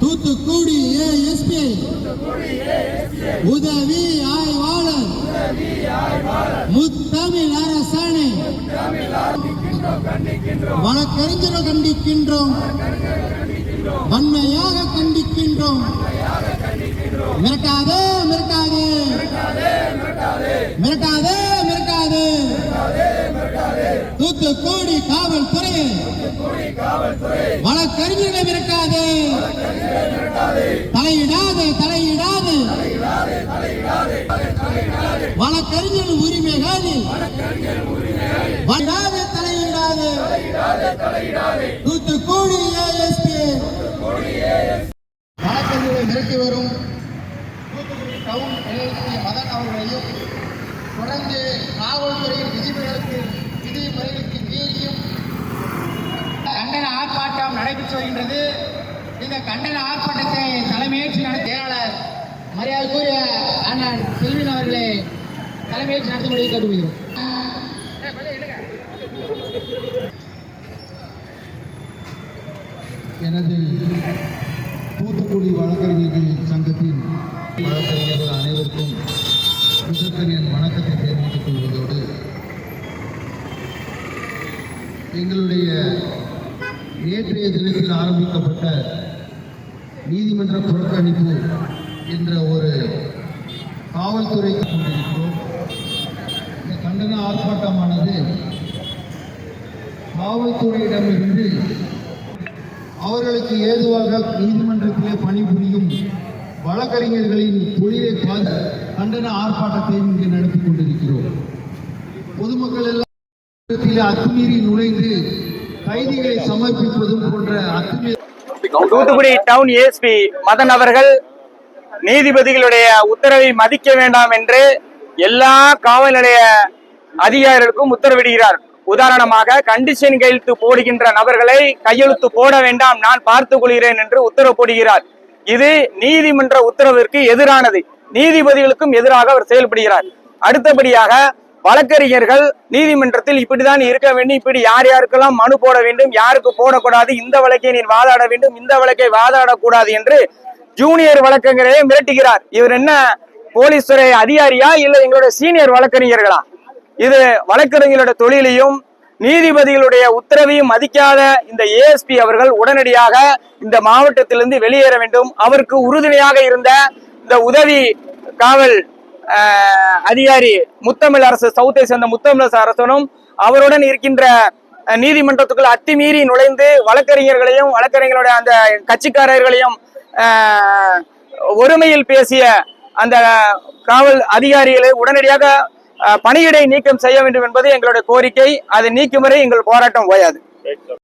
Thoothukudi ASP உதவி ஆய்வாளர். முத்தமிழ் அரசாணை வழக்கறிஞர்கள் கண்டிக்கின்றோம். வன்மையாக கண்டிக்கின்றோம். மிரட்டாதே மிரட்டாதே. மிரட்டாதே மிரட்டாதே. கோடி காவல்துறை. வழக்கறிஞர்களை இருக்காது. தலையிடாது தலையிடாது. வழக்கறிஞர் உரிமைகளில் வடாதே தலையிடாதே தூத்துக்குடி ஏஎஸ்பி வழக்கறிஞர்களை மிரட்டி வரும் தூத்துக்குடி டவுன் எல்எல்சி மதன் அவர்களையும் தொடர்ந்து காவல்துறையின் விதிமுறைகளுக்கு நடைபெற்று வருகின்றது இந்த கண்டன ஆர்ப்பாட்டத்தை தலைமையேற்று நடத்த செயலாளர் மரியாதைக்குரிய அண்ணன் செல்வின் அவர்களை தலைமையேற்று நடத்தும்படி கேட்டுக்கொள்கிறோம். எனது தூத்துக்குடி வழக்கறிஞர்கள் சங்கத்தின் வழக்கறிஞர்கள் அனைவருக்கும் முதற்கன் என் வணக்கத்தை தெரிவித்துக் கொள்வதோடு எங்களுடைய நேற்றைய தினத்தில் ஆரம்பிக்கப்பட்ட நீதிமன்ற புறக்கணிப்பு என்ற ஒரு காவல்துறைக்கு கொண்டிருக்கிறோம். இந்த கண்டன ஆர்ப்பாட்டமானது காவல்துறையிடமிருந்து அவர்களுக்கு ஏதுவாக நீதிமன்றத்திலே பணிபுரியும் வழக்கறிஞர்களின் தொழிலை பார்த்து கண்டன ஆர்ப்பாட்டத்தை இங்கு நடத்தி கொண்டிருக்கிறோம். பொதுமக்கள் எல்லாம் அத்துமீறி நுழைந்து கைதிகளை சமர்ப்பிப்பதும் போன்ற தூத்துக்குடி டவுன் ஏஎஸ்பி மதன் அவர்கள் நீதிபதிகளுடைய உத்தரவை மதிக்க வேண்டாம் என்று எல்லா காவல் நிலைய அதிகாரிகளுக்கும் உத்தரவிடுகிறார். உதாரணமாக கண்டிஷன் கையெழுத்து போடுகின்ற நபர்களை கையெழுத்து போட வேண்டாம் நான் பார்த்துக் கொள்கிறேன் என்று உத்தரவு போடுகிறார். இது நீதிமன்ற உத்தரவிற்கு எதிரானது. நீதிபதிகளுக்கும் எதிராக அவர் செயல்படுகிறார். அடுத்தபடியாக வழக்கறிஞர்கள் நீதிமன்றத்தில் இப்படிதான் இருக்க வேண்டும். இப்படி யார் யாருக்கெல்லாம் மனு போட வேண்டும் யாருக்கு போடக்கூடாது இந்த வழக்கை நீ வாதாட வேண்டும் இந்த வழக்கை வாதாடக்கூடாது என்று ஜூனியர் வழக்கறிஞரையே மிரட்டுகிறார். இவர் என்ன போலீஸ் துறை அதிகாரியா இல்ல எங்களுடைய சீனியர் வழக்கறிஞர்களா? இது வழக்கறிஞர்களுடைய தொழிலையும் நீதிபதிகளுடைய உத்தரவையும் மதிக்காத இந்த ஏஎஸ்பி அவர்கள் உடனடியாக இந்த மாவட்டத்திலிருந்து வெளியேற வேண்டும். அவருக்கு உறுதுணையாக இருந்த இந்த உதவி காவல் அதிகாரி முத்தமிழ் அரசு சவுத்தை சேர்ந்த முத்தமிழ் அரசனும் அவருடன் இருக்கின்ற நீதிமன்றத்துக்குள் அத்துமீறி நுழைந்து வழக்கறிஞர்களையும் வழக்கறிஞர்களுடைய அந்த கட்சிக்காரர்களையும் ஒருமையில் பேசிய அந்த காவல் அதிகாரிகளை உடனடியாக பணியிடை நீக்கம் செய்ய வேண்டும் என்பது எங்களுடைய கோரிக்கை. அதை நீக்கும் வரை எங்கள் போராட்டம் ஓயாது.